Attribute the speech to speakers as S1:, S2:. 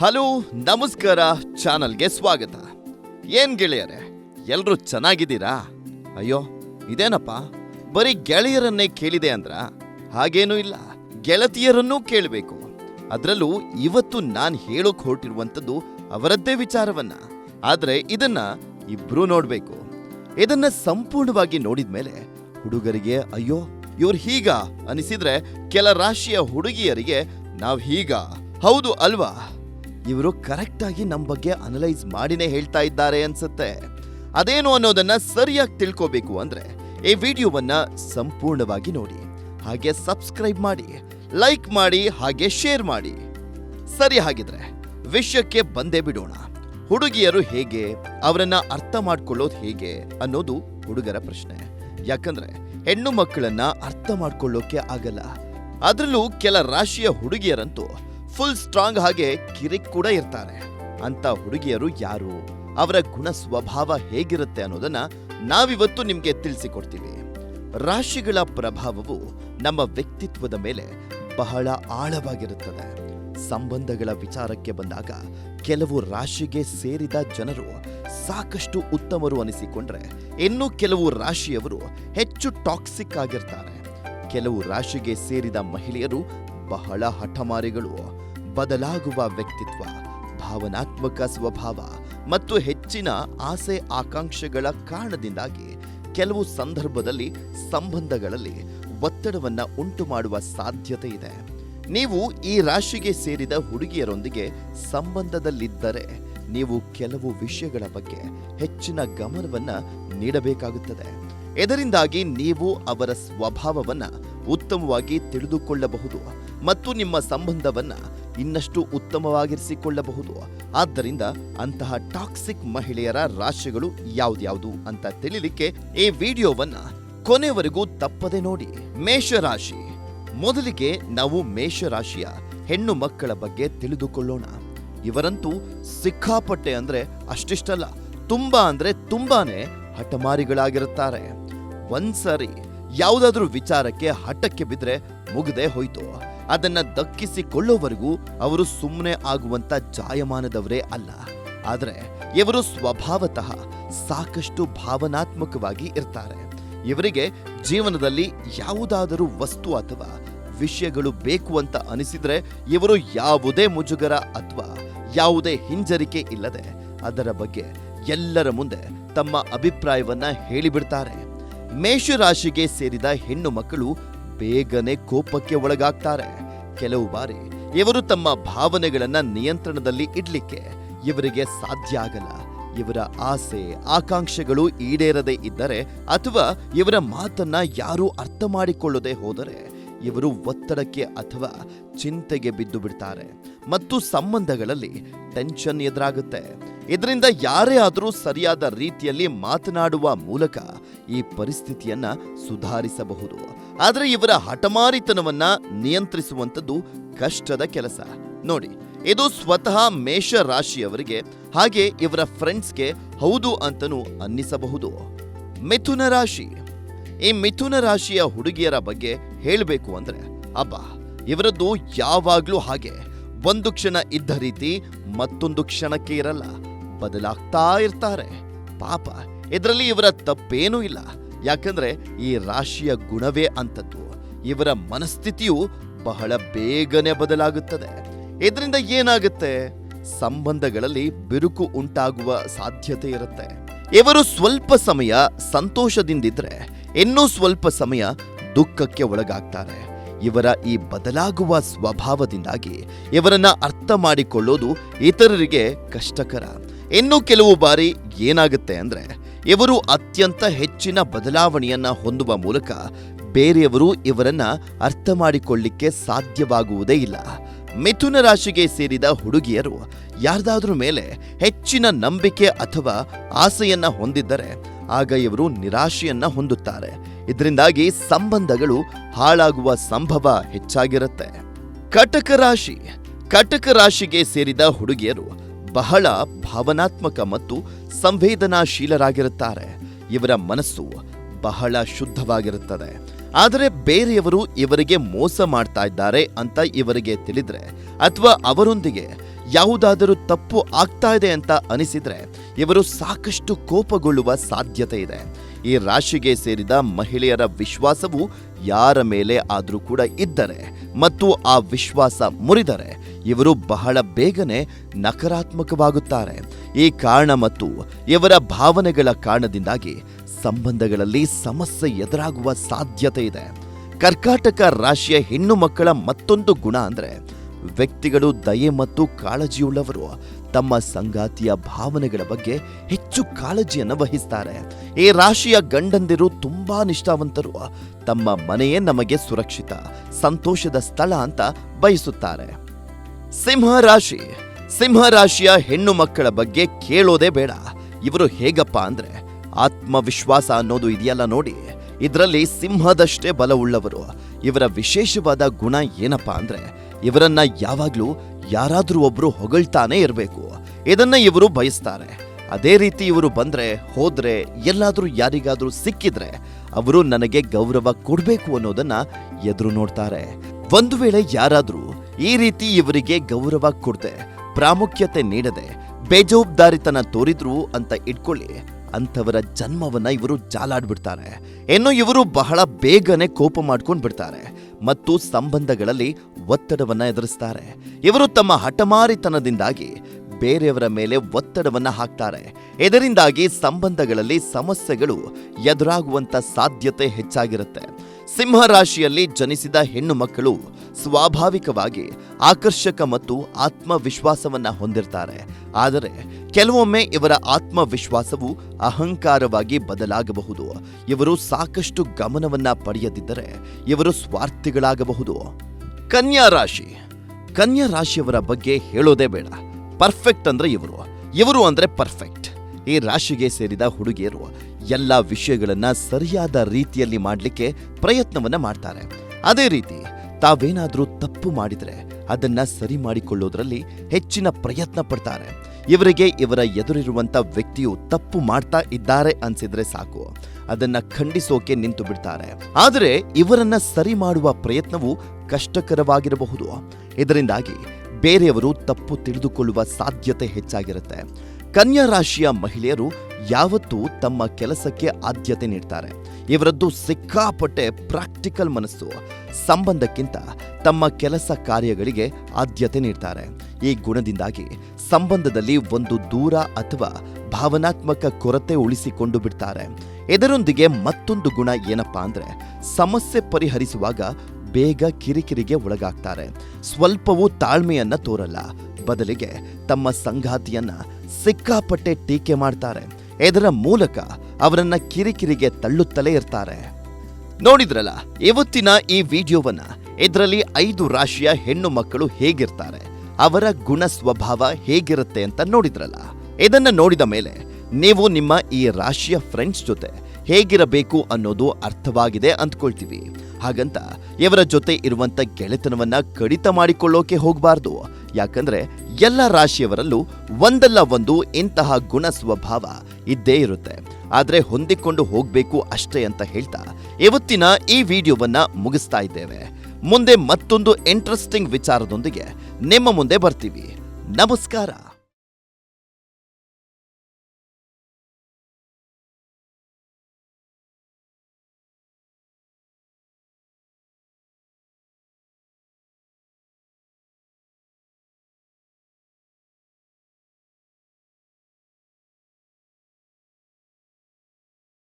S1: Hello, ನಮಸ್ಕಾರ ಚಾನಲ್ಗೆ ಸ್ವಾಗತ. ಏನ್ ಗೆಳೆಯರೆ, ಎಲ್ರೂ ಚೆನ್ನಾಗಿದ್ದೀರಾ? ಅಯ್ಯೋ, ಇದೇನಪ್ಪ? ಬರೀ ಗೆಳೆಯರನ್ನೇ ಕೇಳಿದೆ ಅಂದ್ರ? ಹಾಗೇನೂ ಇಲ್ಲ, ಗೆಳತಿಯರನ್ನೂ ಕೇಳಬೇಕು. ಅದರಲ್ಲೂ ಇವತ್ತು ನಾನು ಹೇಳೋಕ್ ಹೊರಟಿರುವಂಥದ್ದು ಅವರದ್ದೇ ವಿಚಾರವನ್ನ. ಆದ್ರೆ ಇದನ್ನ ಇಬ್ರು ನೋಡ್ಬೇಕು. ಇದನ್ನ ಸಂಪೂರ್ಣವಾಗಿ ನೋಡಿದ್ಮೇಲೆ ಹುಡುಗರಿಗೆ, ಅಯ್ಯೋ, ಇವ್ರು ಹೀಗ? ಅನಿಸಿದ್ರೆ ಕೆಲ ರಾಶಿಯ ಹುಡುಗಿಯರಿಗೆ, ನಾವ್ ಹೀಗ? ಹೌದು, ಅಲ್ವಾ? ಇವರು ಕರೆಕ್ಟಾಗಿ ನಮ್ಮ ನಮ್ ಬಗ್ಗೆ ಅನಲೈಸ್ ಮಾಡಿನೇ ಹೇಳ್ತಾ ಇದ್ದಾರೆ ಅನ್ಸುತ್ತೆ. ಅದೇನು ಅನ್ನೋದನ್ನ ಸರಿಯಾಗಿ ತಿಳ್ಕೋಬೇಕು ಅಂದ್ರೆ ಈ ವಿಡಿಯೋವನ್ನ ಸಂಪೂರ್ಣವಾಗಿ ನೋಡಿ, ಹಾಗೆ ಸಬ್ಸ್ಕ್ರೈಬ್ ಮಾಡಿ ಲೈಕ್ ಮಾಡಿ, ಹಾಗೆ ಶೇರ್ ಮಾಡಿ. ಸರಿ ಹಾಗಿದ್ರೆ, ವಿಷಯಕ್ಕೆ ಬಂದೇ ಬಿಡೋಣ. ಹುಡುಗಿಯರು ಹೇಗೆ, ಅವರನ್ನ ಅರ್ಥ ಮಾಡ್ಕೊಳ್ಳೋದು ಹೇಗೆ ಅನ್ನೋದು ಹುಡುಗರ ಪ್ರಶ್ನೆ. ಯಾಕಂದ್ರೆ ಹೆಣ್ಣು ಮಕ್ಕಳನ್ನ ಅರ್ಥ ಮಾಡ್ಕೊಳ್ಳೋಕೆ ಆಗಲ್ಲ. ಅದ್ರಲ್ಲೂ ಕೆಲ ರಾಶಿಯ ಹುಡುಗಿಯರಂತೂ ಫುಲ್ ಸ್ಟ್ರಾಂಗ್ ಹಾಗೆ ಕಿರಿಕ್ ಕೂಡ ಇರ್ತಾರೆ. ಅಂತ ಹುಡುಗಿಯರು ಯಾರು? ಅವರ ಗುಣ ಸ್ವಭಾವ ಹೇಗಿರುತ್ತೆ ಅನ್ನೋದನ್ನ ನಾವಿವತ್ತು ನಿಮ್ಗೆ ತಿಳಿಸಿಕೊಡ್ತೀವಿ. ರಾಶಿಗಳ ಪ್ರಭಾವವು ನಮ್ಮ ವ್ಯಕ್ತಿತ್ವದ ಮೇಲೆ ಬಹಳ ಆಳವಾಗಿರುತ್ತದೆ. ಸಂಬಂಧಗಳ ವಿಚಾರಕ್ಕೆ ಬಂದಾಗ ಕೆಲವು ರಾಶಿಗೆ ಸೇರಿದ ಜನರು ಸಾಕಷ್ಟು ಉತ್ತಮರು ಅನಿಸಿಕೊಂಡ್ರೆ ಇನ್ನು ಕೆಲವು ರಾಶಿಯವರು ಹೆಚ್ಚು ಟಾಕ್ಸಿಕ್ ಆಗಿರ್ತಾರೆ. ಕೆಲವು ರಾಶಿಗೆ ಸೇರಿದ ಮಹಿಳೆಯರು ಬಹಳ ಹಠಮಾರಿಗಳು ಬದಲಾಗುವ ವ್ಯಕ್ತಿತ್ವ, ಭಾವನಾತ್ಮಕ ಸ್ವಭಾವ ಮತ್ತು ಹೆಚ್ಚಿನ ಆಸೆ ಆಕಾಂಕ್ಷೆಗಳ ಕಾರಣದಿಂದಾಗಿ ಕೆಲವು ಸಂದರ್ಭದಲ್ಲಿ ಸಂಬಂಧಗಳಲ್ಲಿ ಒತ್ತಡವನ್ನು ಉಂಟು ಮಾಡುವ ಸಾಧ್ಯತೆ ಇದೆ. ನೀವು ಈ ರಾಶಿಗೆ ಸೇರಿದ ಹುಡುಗಿಯರೊಂದಿಗೆ ಸಂಬಂಧದಲ್ಲಿದ್ದರೆ ನೀವು ಕೆಲವು ವಿಷಯಗಳ ಬಗ್ಗೆ ಹೆಚ್ಚಿನ ಗಮನವನ್ನು ನೀಡಬೇಕಾಗುತ್ತದೆ. ಇದರಿಂದಾಗಿ ನೀವು ಅವರ ಸ್ವಭಾವವನ್ನು ಉತ್ತಮವಾಗಿ ತಿಳಿದುಕೊಳ್ಳಬಹುದು ಮತ್ತು ನಿಮ್ಮ ಸಂಬಂಧವನ್ನ ಇನ್ನಷ್ಟು ಉತ್ತಮವಾಗಿರಿಸಿಕೊಳ್ಳಬಹುದು. ಆದ್ದರಿಂದ ಅಂತಹ ಟಾಕ್ಸಿಕ್ ಮಹಿಳೆಯರ ರಾಶಿಗಳು ಯಾವ್ದ್ಯಾವುದು ಅಂತ ತಿಳಿಲಿಕ್ಕೆ ಈ ವಿಡಿಯೋವನ್ನ ಕೊನೆವರೆಗೂ ತಪ್ಪದೆ ನೋಡಿ. ಮೇಷರಾಶಿ. ಮೊದಲಿಗೆ ನಾವು ಮೇಷರಾಶಿಯ ಹೆಣ್ಣು ಮಕ್ಕಳ ಬಗ್ಗೆ ತಿಳಿದುಕೊಳ್ಳೋಣ. ಇವರಂತೂ ಸಿಕ್ಕಾಪಟ್ಟೆ ಅಂದ್ರೆ ಅಷ್ಟಿಷ್ಟಲ್ಲ. ತುಂಬಾ ಅಂದ್ರೆ ತುಂಬಾನೇ ಹಠಮಾರಿಗಳಾಗಿರುತ್ತಾರೆ. ಒಂದ್ಸರಿ ಯಾವುದಾದ್ರೂ ವಿಚಾರಕ್ಕೆ ಹಠಕ್ಕೆ ಬಿದ್ರೆ ಮುಗದೆ ಹೋಯ್ತು. ಅದನ್ನ ದಕ್ಕಿಸಿಕೊಳ್ಳೋವರೆಗೂ ಅವರು ಸುಮ್ಮನೆ ಆಗುವಂತ ಜಾಯಮಾನದವರೇ ಅಲ್ಲ. ಆದ್ರೆ ಇವರು ಸ್ವಭಾವತಃ ಸಾಕಷ್ಟು ಭಾವನಾತ್ಮಕವಾಗಿ ಇರ್ತಾರೆ. ಇವರಿಗೆ ಜೀವನದಲ್ಲಿ ಯಾವುದಾದರೂ ವಸ್ತು ಅಥವಾ ವಿಷಯಗಳು ಬೇಕು ಅಂತ ಅನಿಸಿದ್ರೆ ಇವರು ಯಾವುದೇ ಮುಜುಗರ ಅಥವಾ ಯಾವುದೇ ಹಿಂಜರಿಕೆ ಇಲ್ಲದೆ ಅದರ ಬಗ್ಗೆ ಎಲ್ಲರ ಮುಂದೆ ತಮ್ಮ ಅಭಿಪ್ರಾಯವನ್ನ ಹೇಳಿಬಿಡ್ತಾರೆ. ಮೇಷರಾಶಿಗೆ ಸೇರಿದ ಹೆಣ್ಣು ಮಕ್ಕಳು ಬೇಗನೆ ಕೋಪಕ್ಕೆ ಒಳಗಾಗ್ತಾರೆ. ಕೆಲವು ಬಾರಿ ಇವರು ತಮ್ಮ ಭಾವನೆಗಳನ್ನ ನಿಯಂತ್ರಣದಲ್ಲಿ ಇಡ್ಲಿಕ್ಕೆ ಇವರಿಗೆ ಸಾಧ್ಯ ಆಗಲ್ಲ. ಇವರ ಆಸೆ, ಆಕಾಂಕ್ಷೆಗಳು ಈಡೇರದೆ ಇದ್ದರೆ ಅಥವಾ ಇವರ ಮಾತನ್ನ ಯಾರೂ ಅರ್ಥ ಮಾಡಿಕೊಳ್ಳದೆ ಹೋದರೆ ಇವರು ಒತ್ತಡಕ್ಕೆ ಅಥವಾ ಚಿಂತೆಗೆ ಬಿದ್ದು ಬಿಡ್ತಾರೆ. ಮತ್ತು ಸಂಬಂಧಗಳಲ್ಲಿ ಟೆನ್ಷನ್ ಎದುರಾಗುತ್ತೆ. ಇದರಿಂದ ಯಾರೇ ಆದರೂ ಸರಿಯಾದ ರೀತಿಯಲ್ಲಿ ಮಾತನಾಡುವ ಮೂಲಕ ಈ ಪರಿಸ್ಥಿತಿಯನ್ನ ಸುಧಾರಿಸಬಹುದು. ಆದರೆ ಇವರ ಹಠಮಾರಿತನವನ್ನ ನಿಯಂತ್ರಿಸುವಂಥದ್ದು ಕಷ್ಟದ ಕೆಲಸ. ನೋಡಿ, ಇದು ಸ್ವತಃ ಮೇಷ ರಾಶಿಯವರಿಗೆ ಹಾಗೆ ಇವರ ಫ್ರೆಂಡ್ಸ್ಗೆ ಹೌದು ಅಂತನೂ ಅನ್ನಿಸಬಹುದು. ಮಿಥುನ ರಾಶಿ. ಈ ಮಿಥುನ ರಾಶಿಯ ಹುಡುಗಿಯರ ಬಗ್ಗೆ ಹೇಳಬೇಕು ಅಂದ್ರೆ, ಅಬ್ಬ, ಇವರದ್ದು ಯಾವಾಗ್ಲೂ ಹಾಗೆ. ಒಂದು ಕ್ಷಣ ಇದ್ದ ರೀತಿ ಮತ್ತೊಂದು ಕ್ಷಣಕ್ಕೆ ಇರಲ್ಲ. ಬದಲಾಗ್ತಾ ಇರ್ತಾರೆ. ಪಾಪ, ಇದರಲ್ಲಿ ಇವರ ತಪ್ಪೇನೂ ಇಲ್ಲ. ಯಾಕಂದ್ರೆ ಈ ರಾಶಿಯ ಗುಣವೇ ಅಂತದ್ದು ಇವರ ಮನಸ್ಥಿತಿಯು ಬಹಳ ಬೇಗನೆ ಬದಲಾಗುತ್ತದೆ. ಇದರಿಂದ ಏನಾಗುತ್ತೆ? ಸಂಬಂಧಗಳಲ್ಲಿ ಬಿರುಕು ಉಂಟಾಗುವ ಸಾಧ್ಯತೆ ಇರುತ್ತೆ. ಇವರು ಸ್ವಲ್ಪ ಸಮಯ ಸಂತೋಷದಿಂದಿದ್ರೆ ಇನ್ನೂ ಸ್ವಲ್ಪ ಸಮಯ ದುಃಖಕ್ಕೆ ಒಳಗಾಗ್ತಾರೆ. ಇವರ ಈ ಬದಲಾಗುವ ಸ್ವಭಾವದಿಂದಾಗಿ ಇವರನ್ನ ಅರ್ಥ ಮಾಡಿಕೊಳ್ಳೋದು ಇತರರಿಗೆ ಕಷ್ಟಕರ. ಇನ್ನು ಕೆಲವು ಬಾರಿ ಏನಾಗುತ್ತೆ ಅಂದ್ರೆ, ಇವರು ಅತ್ಯಂತ ಹೆಚ್ಚಿನ ಬದಲಾವಣೆಯನ್ನ ಹೊಂದುವ ಮೂಲಕ ಬೇರೆಯವರು ಇವರನ್ನ ಅರ್ಥ ಮಾಡಿಕೊಳ್ಳಿಕ್ಕೆ ಸಾಧ್ಯವಾಗುವುದೇ ಇಲ್ಲ. ಮಿಥುನ ರಾಶಿಗೆ ಸೇರಿದ ಹುಡುಗಿಯರು ಯಾರ್ದಾದ್ರೂ ಮೇಲೆ ಹೆಚ್ಚಿನ ನಂಬಿಕೆ ಅಥವಾ ಆಸೆಯನ್ನ ಹೊಂದಿದ್ದರೆ ಆಗ ಇವರು ನಿರಾಶೆಯನ್ನ ಹೊಂದುತ್ತಾರೆ. ಇದರಿಂದಾಗಿ ಸಂಬಂಧಗಳು ಹಾಳಾಗುವ ಸಂಭವ ಹೆಚ್ಚಾಗಿರುತ್ತೆ. ಕಟಕ ರಾಶಿ. ಕಟಕ ರಾಶಿಗೆ ಸೇರಿದ ಹುಡುಗಿಯರು ಬಹಳ ಭಾವನಾತ್ಮಕ ಮತ್ತು ಸಂವೇದನಾಶೀಲರಾಗಿರುತ್ತಾರೆ. ಇವರ ಮನಸ್ಸು ಬಹಳ ಶುದ್ಧವಾಗಿರುತ್ತದೆ. ಆದರೆ ಬೇರೆಯವರು ಇವರಿಗೆ ಮೋಸ ಮಾಡ್ತಾ ಇದ್ದಾರೆ ಅಂತ ಇವರಿಗೆ ತಿಳಿದ್ರೆ, ಅಥವಾ ಅವರೊಂದಿಗೆ ಯಾವುದಾದರೂ ತಪ್ಪು ಆಗ್ತಾ ಇದೆ ಅಂತ ಅನಿಸಿದ್ರೆ, ಇವರು ಸಾಕಷ್ಟು ಕೋಪಗೊಳ್ಳುವ ಸಾಧ್ಯತೆ ಇದೆ. ಈ ರಾಶಿಗೆ ಸೇರಿದ ಮಹಿಳೆಯರ ವಿಶ್ವಾಸವು ಯಾರ ಮೇಲೆ ಆದರೂ ಕೂಡ ಇದ್ದರೆ ಮತ್ತು ಆ ವಿಶ್ವಾಸ ಮುರಿದರೆ ಇವರು ಬಹಳ ಬೇಗನೆ ನಕಾರಾತ್ಮಕವಾಗುತ್ತಾರೆ. ಈ ಕಾರಣ ಮತ್ತು ಇವರ ಭಾವನೆಗಳ ಕಾರಣದಿಂದಾಗಿ ಸಂಬಂಧಗಳಲ್ಲಿ ಸಮಸ್ಯೆ ಎದುರಾಗುವ ಸಾಧ್ಯತೆ ಇದೆ. ಕರ್ಕಾಟಕ ರಾಶಿಯ ಹೆಣ್ಣು ಮಕ್ಕಳ ಮತ್ತೊಂದು ಗುಣ ಅಂದ್ರೆ ವ್ಯಕ್ತಿಗಳು ದಯೆ ಮತ್ತು ಕಾಳಜಿಯುಳ್ಳವರು. ತಮ್ಮ ಸಂಗಾತಿಯ ಭಾವನೆಗಳ ಬಗ್ಗೆ ಹೆಚ್ಚು ಕಾಳಜಿಯನ್ನು ವಹಿಸ್ತಾರೆ. ಈ ರಾಶಿಯ ಗಂಡಂದಿರು ತುಂಬಾ ನಿಷ್ಠಾವಂತರು. ತಮ್ಮ ಮನೆಯೇ ನಮಗೆ ಸುರಕ್ಷಿತ, ಸಂತೋಷದ ಸ್ಥಳ ಅಂತ ಬಯಸುತ್ತಾರೆ. ಸಿಂಹ ರಾಶಿ ಸಿಂಹ ರಾಶಿಯ ಹೆಣ್ಣು ಮಕ್ಕಳ ಬಗ್ಗೆ ಕೇಳೋದೇ ಬೇಡ. ಇವರು ಹೇಗಪ್ಪ ಅಂದ್ರೆ ಆತ್ಮವಿಶ್ವಾಸ ಅನ್ನೋದು ಇದೆಯಲ್ಲ ನೋಡಿ. ಇದರಲ್ಲಿ ಸಿಂಹದಷ್ಟೇ ಬಲವುಳ್ಳವರು ಇವರ ವಿಶೇಷವಾದ ಗುಣ ಏನಪ್ಪಾ ಅಂದ್ರೆ ಇವರನ್ನ ಯಾವಾಗ್ಲೂ ಯಾರಾದ್ರೂ ಒಬ್ರು ಹೊಗಳ್ತಾನೆ ಇರಬೇಕು. ಇದನ್ನ ಇವರು ಬಯಸ್ತಾರೆ. ಅದೇ ರೀತಿ ಇವರು ಬಂದ್ರೆ, ಹೋದ್ರೆ, ಎಲ್ಲಾದ್ರೂ ಯಾರಿಗಾದ್ರೂ ಸಿಕ್ಕಿದ್ರೆ ಅವರು ನನಗೆ ಗೌರವ ಕೊಡ್ಬೇಕು ಅನ್ನೋದನ್ನ ಎದುರು ನೋಡ್ತಾರೆ. ಒಂದು ವೇಳೆ ಯಾರಾದ್ರೂ ಈ ರೀತಿ ಇವರಿಗೆ ಗೌರವ ಕೊಡದೆ, ಪ್ರಾಮುಖ್ಯತೆ ನೀಡದೆ, ಬೇಜವಾಬ್ದಾರಿತನ ತೋರಿದ್ರು ಅಂತ ಇಟ್ಕೊಳ್ಳಿ, ಅಂಥವರ ಜನ್ಮವನ್ನ ಇವರು ಜಾಲಾಡ್ಬಿಡ್ತಾರೆ. ಇನ್ನು ಇವರು ಬಹಳ ಬೇಗನೆ ಕೋಪ ಮಾಡ್ಕೊಂಡು ಬಿಡ್ತಾರೆ ಮತ್ತು ಸಂಬಂಧಗಳಲ್ಲಿ ಒತ್ತಡವನ್ನ ಎದುರಿಸ್ತಾರೆ. ಇವರು ತಮ್ಮ ಹಠಮಾರಿತನದಿಂದಾಗಿ ಬೇರೆಯವರ ಮೇಲೆ ಒತ್ತಡವನ್ನ ಹಾಕ್ತಾರೆ. ಇದರಿಂದಾಗಿ ಸಂಬಂಧಗಳಲ್ಲಿ ಸಮಸ್ಯೆಗಳು ಎದುರಾಗುವಂತ ಸಾಧ್ಯತೆ ಹೆಚ್ಚಾಗಿರುತ್ತೆ. ಸಿಂಹ ರಾಶಿಯಲ್ಲಿ ಜನಿಸಿದ ಹೆಣ್ಣು ಮಕ್ಕಳು ಸ್ವಾಭಾವಿಕವಾಗಿ ಆಕರ್ಷಕ ಮತ್ತು ಆತ್ಮವಿಶ್ವಾಸವನ್ನ ಹೊಂದಿರ್ತಾರೆ. ಆದರೆ ಕೆಲವೊಮ್ಮೆ ಇವರ ಆತ್ಮವಿಶ್ವಾಸವು ಅಹಂಕಾರವಾಗಿ ಬದಲಾಗಬಹುದು. ಇವರು ಸಾಕಷ್ಟು ಗಮನವನ್ನ ಪಡೆಯದಿದ್ದರೆ ಇವರು ಸ್ವಾರ್ಥಿಗಳಾಗಬಹುದು. ಕನ್ಯಾ ರಾಶಿ. ಕನ್ಯಾ ರಾಶಿಯವರ ಬಗ್ಗೆ ಹೇಳೋದೇ ಬೇಡ. ಪರ್ಫೆಕ್ಟ್ ಅಂದ್ರೆ ಇವರು. ಇವರು ಅಂದ್ರೆ ಪರ್ಫೆಕ್ಟ್. ಈ ರಾಶಿಗೆ ಸೇರಿದ ಹುಡುಗಿಯರು ಎಲ್ಲ ವಿಷಯಗಳನ್ನ ಸರಿಯಾದ ರೀತಿಯಲ್ಲಿ ಮಾಡಲಿಕ್ಕೆ ಪ್ರಯತ್ನವನ್ನ ಮಾಡ್ತಾರೆ. ಅದೇ ರೀತಿ ತಾವೇನಾದರೂ ತಪ್ಪು ಮಾಡಿದರೆ ಅದನ್ನ ಸರಿ ಮಾಡಿಕೊಳ್ಳೋದ್ರಲ್ಲಿ ಹೆಚ್ಚಿನ ಪ್ರಯತ್ನ ಪಡ್ತಾರೆ. ಇವರಿಗೆ ಇವರ ಎದುರಿರುವಂತ ವ್ಯಕ್ತಿಯು ತಪ್ಪು ಮಾಡ್ತಾ ಇದ್ದಾರೆ ಅನ್ಸಿದ್ರೆ ಸಾಕು. ಅದನ್ನ ಖಂಡಿಸೋಕೆ ನಿಂತು ಬಿಡ್ತಾರೆ. ಆದರೆ ಇವರನ್ನ ಸರಿ ಮಾಡುವ ಪ್ರಯತ್ನವು ಕಷ್ಟಕರವಾಗಿರಬಹುದು. ಇದರಿಂದಾಗಿ ಬೇರೆಯವರು ತಪ್ಪು ತಿಳಿದುಕೊಳ್ಳುವ ಸಾಧ್ಯತೆ ಹೆಚ್ಚಾಗಿರುತ್ತೆ. ಕನ್ಯಾ ರಾಶಿಯ ಮಹಿಳೆಯರು ಯಾವತ್ತೂ ತಮ್ಮ ಕೆಲಸಕ್ಕೆ ಆದ್ಯತೆ ನೀಡ್ತಾರೆ. ಇವರದ್ದು ಸಿಕ್ಕಾಪಟ್ಟೆ ಪ್ರಾಕ್ಟಿಕಲ್ ಮನಸ್ಸು. ಸಂಬಂಧಕ್ಕಿಂತ ತಮ್ಮ ಕೆಲಸ ಕಾರ್ಯಗಳಿಗೆ ಆದ್ಯತೆ ನೀಡ್ತಾರೆ. ಈ ಗುಣದಿಂದಾಗಿ ಸಂಬಂಧದಲ್ಲಿ ಒಂದು ದೂರ ಅಥವಾ ಭಾವನಾತ್ಮಕ ಕೊರತೆ ಉಳಿಸಿಕೊಂಡು ಬಿಡ್ತಾರೆ. ಇದರೊಂದಿಗೆ ಮತ್ತೊಂದು ಗುಣ ಏನಪ್ಪಾ ಅಂದರೆ, ಸಮಸ್ಯೆ ಪರಿಹರಿಸುವಾಗ ಬೇಗ ಕಿರಿಕಿರಿಗೆ ಒಳಗಾಗ್ತಾರೆ. ಸ್ವಲ್ಪವೂ ತಾಳ್ಮೆಯನ್ನ ತೋರಲ್ಲ. ಬದಲಿಗೆ ತಮ್ಮ ಸಂಗಾತಿಯನ್ನ ಸಿಕ್ಕಾಪಟ್ಟೆ ಟೀಕೆ ಮಾಡ್ತಾರೆ. ಇದರ ಮೂಲಕ ಅವರನ್ನ ಕಿರಿಕಿರಿಗೆ ತಳ್ಳುತ್ತಲೇ ಇರ್ತಾರೆ. ನೋಡಿದ್ರಲ್ಲ, ಇವತ್ತಿನ ಈ ವಿಡಿಯೋವನ್ನ ಇದರಲ್ಲಿ ಐದು ರಾಶಿಯ ಹೆಣ್ಣು ಮಕ್ಕಳು ಹೇಗಿರ್ತಾರೆ, ಅವರ ಗುಣ ಸ್ವಭಾವ ಹೇಗಿರುತ್ತೆ ಅಂತ ನೋಡಿದ್ರಲ್ಲ. ಇದನ್ನ ನೋಡಿದ ಮೇಲೆ ನೀವು ನಿಮ್ಮ ಈ ರಾಶಿಯ ಫ್ರೆಂಡ್ಸ್ ಜೊತೆ ಹೇಗಿರಬೇಕು ಅನ್ನೋದು ಅರ್ಥವಾಗಿದೆ ಅಂದ್ಕೊಳ್ತೀವಿ. ಹಾಗಂತ ಇವರ ಜೊತೆ ಇರುವಂತ ಗೆಳೆತನವನ್ನ ಕಡಿತ ಮಾಡಿಕೊಳ್ಳೋಕೆ ಹೋಗಬಾರ್ದು. ಯಾಕಂದ್ರೆ ಎಲ್ಲ ರಾಶಿಯವರಲ್ಲೂ ಒಂದಲ್ಲ ಒಂದು ಇಂತಹ ಗುಣ ಸ್ವಭಾವ ಇದ್ದೇ ಇರುತ್ತೆ. ಆದ್ರೆ ಹೊಂದಿಕೊಂಡು ಹೋಗ್ಬೇಕು ಅಷ್ಟೇ ಅಂತ ಹೇಳ್ತಾ ಇವತ್ತಿನ ಈ ವಿಡಿಯೋವನ್ನ ಮುಗಿಸ್ತಾ ಇದ್ದೇವೆ. ಮುಂದೆ ಮತ್ತೊಂದು ಇಂಟ್ರೆಸ್ಟಿಂಗ್ ವಿಚಾರದೊಂದಿಗೆ ನಿಮ್ಮ ಮುಂದೆ ಬರ್ತೀವಿ. ನಮಸ್ಕಾರ!